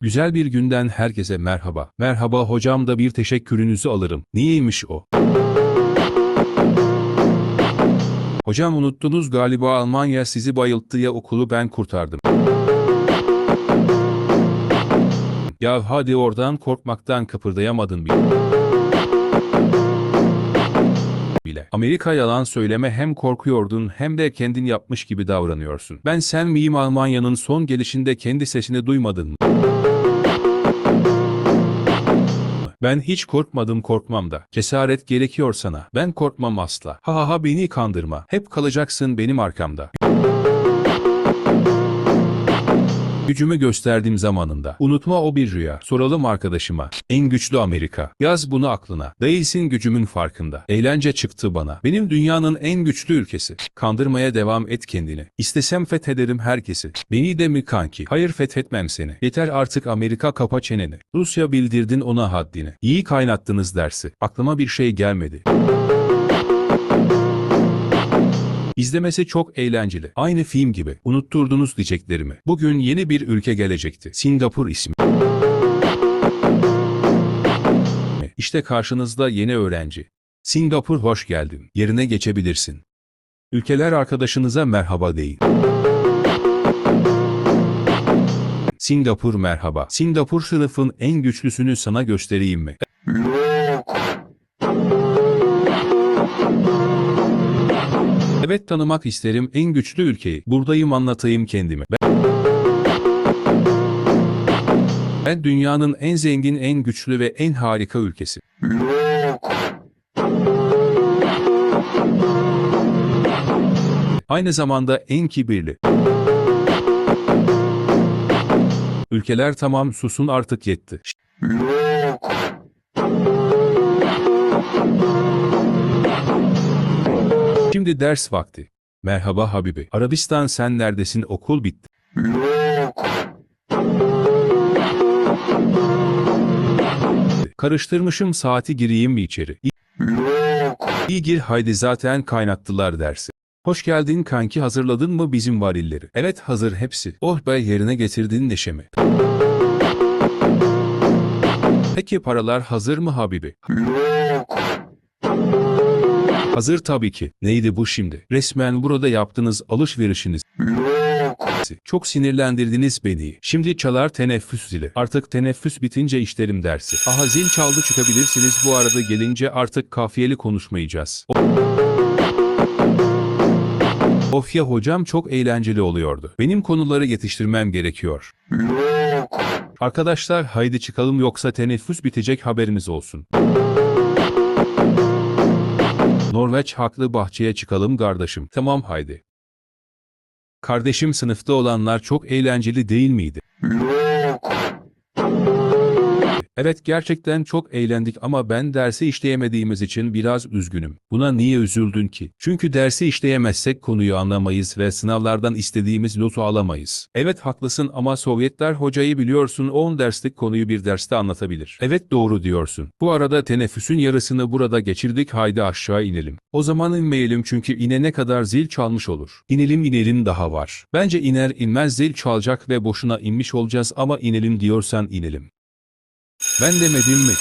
Güzel bir günden herkese merhaba. Merhaba hocam da bir teşekkürünüzü alırım. Niyeymiş o? Hocam unuttunuz galiba Almanya sizi bayılttı ya okulu ben kurtardım. Ya hadi oradan korkmaktan kıpırdayamadın bile. bile. Amerika yalan söyleme hem korkuyordun hem de kendin yapmış gibi davranıyorsun. Ben sen miyim Almanya'nın son gelişinde kendi sesini duymadın mı? Ben hiç korkmadım korkmam da. Cesaret gerekiyor sana. Ben korkmam asla. Ha ha ha beni kandırma. Hep kalacaksın benim arkamda. Gücümü gösterdiğim zamanında. Unutma o bir rüya. Soralım arkadaşıma. En güçlü Amerika. Yaz bunu aklına. Değilsin gücümün farkında. Eğlence çıktı bana. Benim dünyanın en güçlü ülkesi. Kandırmaya devam et kendini. İstesem fethederim herkesi. Beni de mi kanki? Hayır fethetmem seni. Yeter artık Amerika kapa çeneni. Rusya bildirdin ona haddini. İyi kaynattınız dersi. Aklıma bir şey gelmedi. İzlemesi çok eğlenceli. Aynı film gibi. Unutturdunuz diyeceklerimi. Bugün yeni bir ülke gelecekti. Singapur ismi. İşte karşınızda yeni öğrenci. Singapur hoş geldin. Yerine geçebilirsin. Ülkeler arkadaşınıza merhaba deyin. Singapur merhaba. Singapur sınıfın en güçlüsünü sana göstereyim mi? Evet tanımak isterim en güçlü ülkeyi. Buradayım anlatayım kendimi. Ben... Ben dünyanın en zengin, en güçlü ve en harika ülkesi. Aynı zamanda en kibirli. Ülkeler tamam susun artık yetti. Şimdi ders vakti. Merhaba Habibi. Arabistan sen neredesin okul bitti. Karıştırmışım saati gireyim mi içeri? İyi, İyi gir haydi zaten kaynattılar dersi. Hoş geldin kanki hazırladın mı bizim varilleri? Evet hazır hepsi. Oh be yerine getirdin neşemi. Peki paralar hazır mı Habibi? Hazır tabii ki. Neydi bu şimdi? Resmen burada yaptığınız alışverişiniz. Çok sinirlendirdiniz beni. Şimdi çalar teneffüs zili. Artık teneffüs bitince işlerim dersi. Aha zil çaldı çıkabilirsiniz bu arada gelince artık kafiyeli konuşmayacağız. Of ya hocam çok eğlenceli oluyordu. Benim konuları yetiştirmem gerekiyor. Arkadaşlar haydi çıkalım yoksa teneffüs bitecek haberiniz olsun. Norveç haklı bahçeye çıkalım kardeşim. Tamam haydi. Kardeşim sınıfta olanlar çok eğlenceli değil miydi? Evet gerçekten çok eğlendik ama ben dersi işleyemediğimiz için biraz üzgünüm. Buna niye üzüldün ki? Çünkü dersi işleyemezsek konuyu anlamayız ve sınavlardan istediğimiz notu alamayız. Evet haklısın ama Sovyetler hocayı biliyorsun 10 derslik konuyu bir derste anlatabilir. Evet doğru diyorsun. Bu arada teneffüsün yarısını burada geçirdik haydi aşağı inelim. O zaman inmeyelim çünkü inene kadar zil çalmış olur. İnelim inelim daha var. Bence iner inmez zil çalacak ve boşuna inmiş olacağız ama inelim diyorsan inelim. Ben demedim mi?